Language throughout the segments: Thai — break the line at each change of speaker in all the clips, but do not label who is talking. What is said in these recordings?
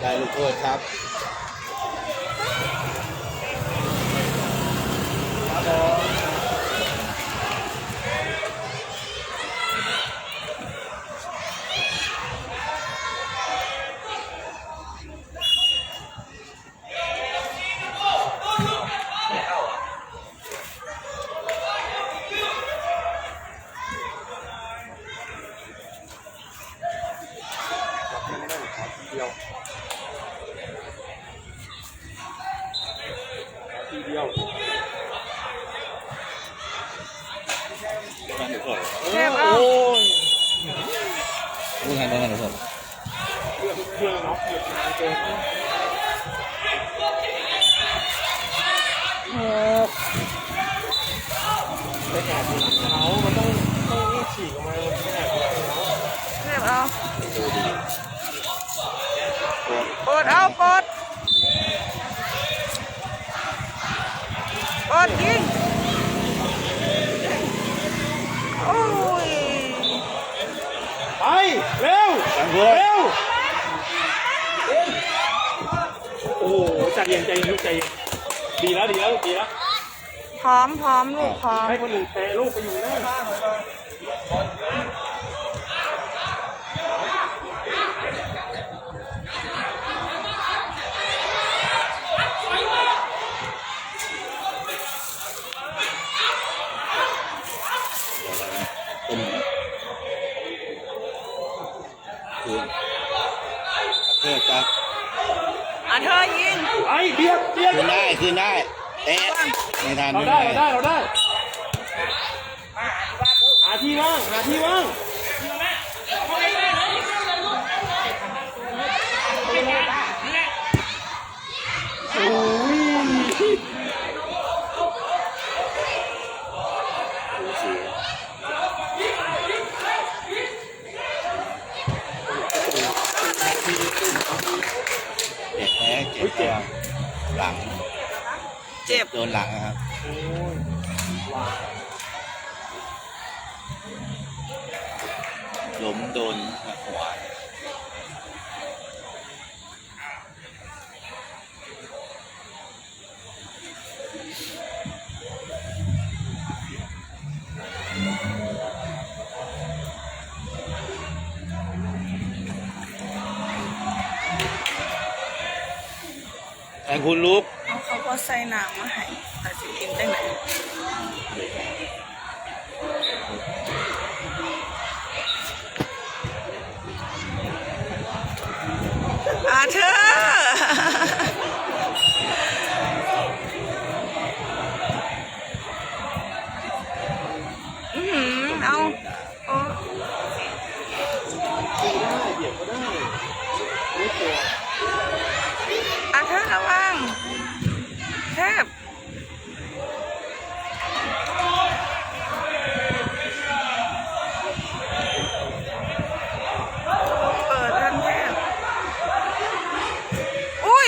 ได้ลูกโทษครับ
เดียวทีเดียว
เทพเอา
โอ้ย
ลูกหันไปหันผม
เครื่องเครื่องน็อก เหยียบนานเกิน
โอ้
ไปแอบดูหลังเขามันต้องต้องฉีกออกมาไม่แอบดูหลังเขา
เทพเอาปลดเอาปลดปลดยิงโอ้ย
ไปเร็วเร็วโอ้โห ใจเย็นใจเย็นลูกใจเย็นดีแล้วดีแล้วดีแล้ว
พร้อมพร้อมลูกพร้อม
ให้คนอื่นเตะลูกไปอยู่หน้า
เป็นคืนเทพครับ
อะ เธอยิง
ไอ้เบียดเบียด
คืนได้คืนได้เอ๊ะไม่ทัน
เรา
ไม่
ได้
ได้
เราได้เราได้หาที่ว่างหาที่ว่าง โด
นหลังครับ
โอ้ยว้าว
ล้มโดนหัวแต่คุณลุก
เอาเขาก็ใส่น้ำมาให้แต่สิกินได้ไห
ม
อาเธอ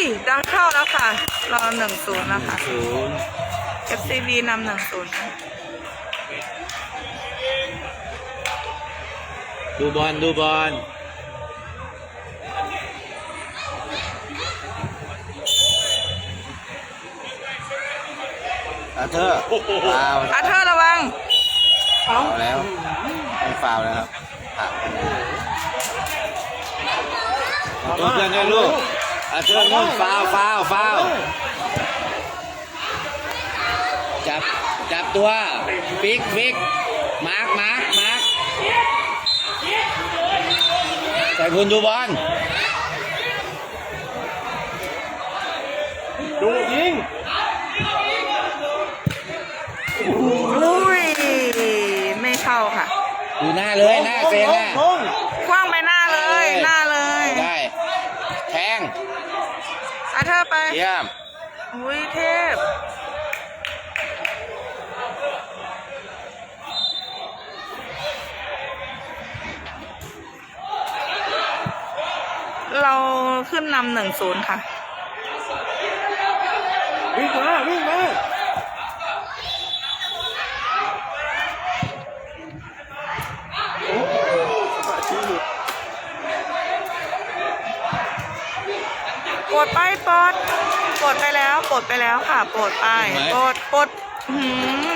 ยดังเข้าแล้วค่ะ รอหนึ่งศูนย์แล้วค่ะ
ศูนย์
FCB นำหนึ่งศูนย์
ดูบอลดูบอลอาเธอร์ฟาวล์
อาเธอระวัง
เอา
ฟาวล์แล้วไม่ฟาวล์แล้วครับหักตัวเพื่อนด้วยลูก อาเธอร์นู่นฟาวล์ฟาวล์ฟาวล์จับ จับตัวฟิกฟิกมาร์คมาร์คมาร์คใส่คุณดูบอล
ดูยิง
อุ้ย ไม่เข้าค่ะ
ดูหน้าเลย หน้าเซนหน้า
ลง
คว้างไปหน้าเลย หน้าเลย
ได้ แทง
อาเธอไป
เยี่ยม
อุ้ยเทพ เราขึ้นนำหนึ่งศูนย์ค่ะ
วิ่งมาวิ่งมาโอ้โหสมาธิหลุด
โปร ดไปโปรดโปรดไปแล้วโปรดไปแล้วค่ะโปรดไปโปรดโปรดหื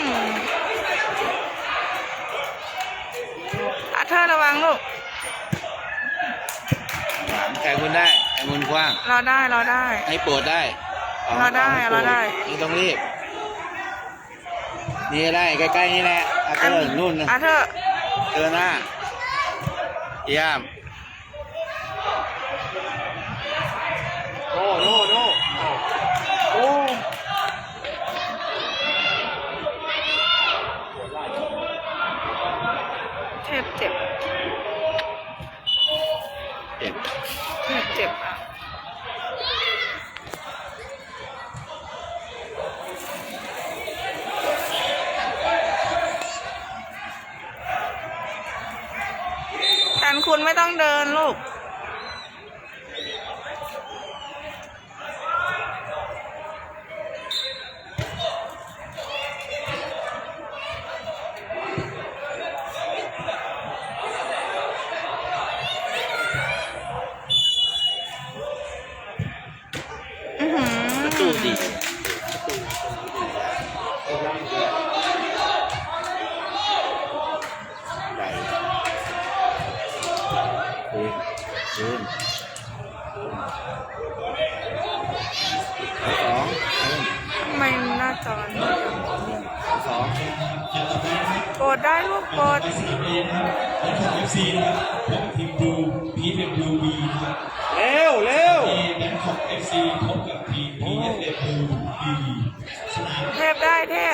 มอาเธอร์ระวังลูก
แข่งคุณได้แข่งคุณกว้าง
เราได้เราได้
ให้โปรดได้อ
เราได้
อ
เราได้
ไม่ต้องรีบนี่ได้ใกล้ๆนี่แหละอาเธอร์นู่นนะ
อาเธอร์
เจอหน้าเยี่ยม
โน่โน่โน่อ้าวโอ้
เทพเจ็บ
เจ็บ
เทพเจ็บอะแทนคุณไม่ต้องเดินลูก อื้อหือ
ประตูดีใหญ่คืนคืนสองคืน
ทำไมหน้าจอนี่
สอง
ก ดได้ลูกกด
เอฟซีนะครับผมทีมบลูพีเอ็มบลูบีนะครับ
เร็วเร็ว
เอแบงคอกเอฟซีพบกับทีมพีเอฟบลูบีสนาม
เทพได้เทพ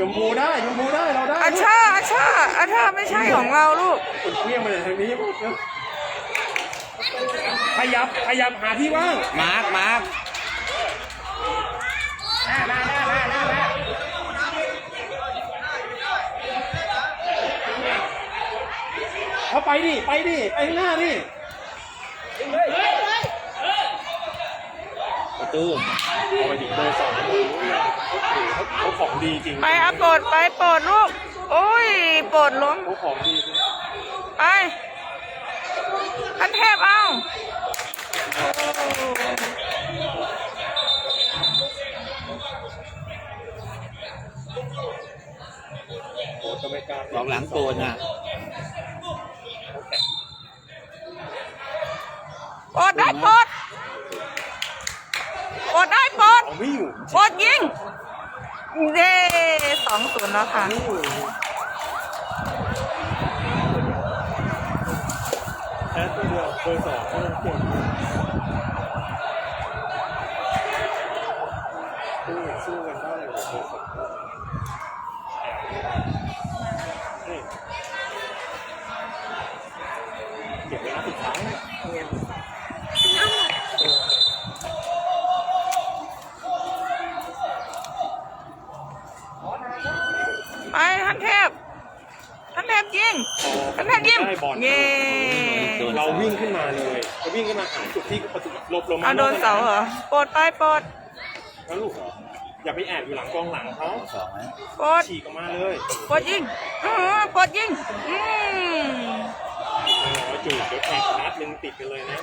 ชมพูได้ชมพูได้เราได้
อาชาอาชาอาชาไม่ใช่ของเราลูก
คุณเพี้ยงมาจากทางนี้ปุ๊บเนอะขยับขยับหาที่ว่าง
มาร์คมาร์ค
เขาไปดิ ไปดิ ไปข้างหน้าดิ
ประตู
เอาไปถึงเบอร์สอง เขาเขาของดีจริง
ไปอาโปรดไปโปรดลูก โอ้ยโปรดล้ม
เขาของดีจริง
ไปอันเทพเอา
โอ้ก็ไม่กล้า
สองหลังโกนอะ
โปรดได้โปรดโปร ดได้โปรด
เอาไม่อยู่
โปรดยิง เย้สองศูนย์แล้วค่ะ
ไม่อยู่แค่ตัวเดียวเบอร์สองก็ยังเก่งสู้สู้กันได้เลยเบอร์สองนี่เก็บไว้นัดสุดท้ายเนี่ย
ไปท่านเทพท่านเทพยิงท่านเทพยิง
ได้บอล
เย้
เราวิ่งขึ้นมาเลยเราวิ่งขึ้นมาหาจุดที่ประตูห ลบลงมา
เอาโดนเสาเหรอโปรดไปโปรด
แล้วลูกเหรอ อย่าไปแอบอยู่หลังกองหลังเขา
สองไหม
โปรด
ฉีกออกมาเลย
โปรดยิงอื้อหือโปรดยิงอืม
เออจุดเดี๋ยวแข่งนัดหนึ่งติดกันเลยนะ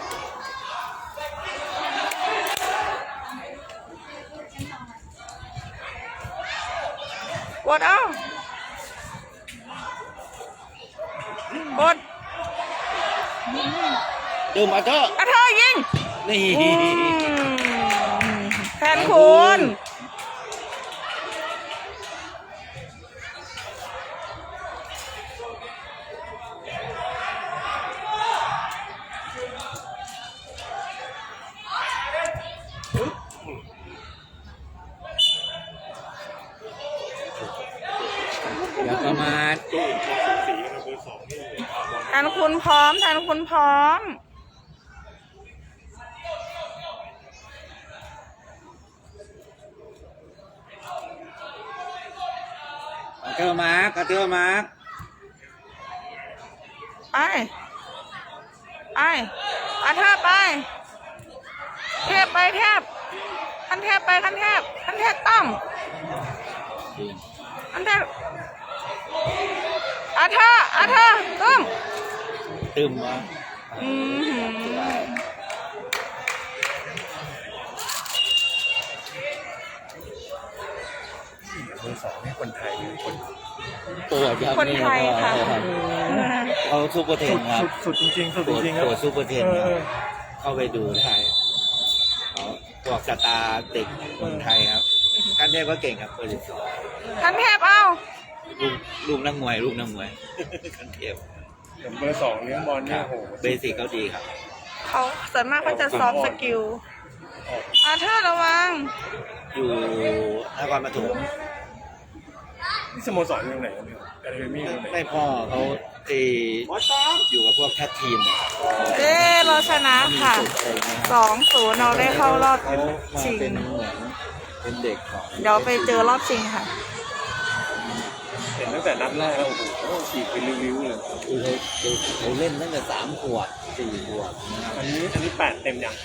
โปรดเอาโปรด
ตื่มอาเธอร์
อะเธอยิง
นี่
อืมแทนคุณ
อย่าประมาท
ตัวอื่นเขาสูสีกันนะเบอร์สองนี่
แทนคุณพร้อมแทนคุณพร้อม
เธอร์มาร์คอาเธอร์มาร์ค
ไปไปไปอาเธอร์ไป เทบไปแทบคันแทบไปคันแทบคันแทบต้อง
จริง
คันแทบอาเธอร์อาเธอร์ต้อง
ตึมวะ
อือหือ
เบอร์สองนี่ คนไทยมีคน
ตัวยับ
คนไทยค่ะ
เขาซูเปอร์เทนครับ
สุดสุดจริงๆสุด
ตัว
จริงๆครั
ตัว
บ
ซูเปอร์เทน
เอ
ค
อ
รับเข้าไปดูได้เขาพวกสตาร์เด็กคนไทยครับขั้นเทพก็เก่งครับเบอร์สิบสอง
คันแทบเอา
ลูกลูกนักมวยลูกนักมวยขั้นเทพ
เห็นเบอร์สองเลี้ยงบอล
ค
เนี่ย
รับ
โอ้โห
เบสิกเขาดีครับ
เขาส่วนมากเขาจะซ้อมสกิลอาเธอร์ระวัง
อยู่นครปฐม
นี่สโมสรอยู่ตรงไหนกันเนี่ยแอคาเดมี่อยู่ตรงไหน
ไม่พ่อเขาเออยู่กับพวกแคททีมอะครับ
เอ้เราชนะค่ะ
อะไรเงี้ย
สองศูนย์เราได้เข้ารอบ
เขามา
ชิง
เป็นเหมือนเป็นเด็กของ
เดี๋ยวไปเจอรอบชิงค่ะ
เห็นตั้งแต่นัดแรกแล้วโอ้โหฉีกเป็นริ้วๆเลย
คือเขาเขาเล่นตั้งแต่สามขวบสี่ขวบนะครับ
อันนี้อันนี้แปดเต็มยัง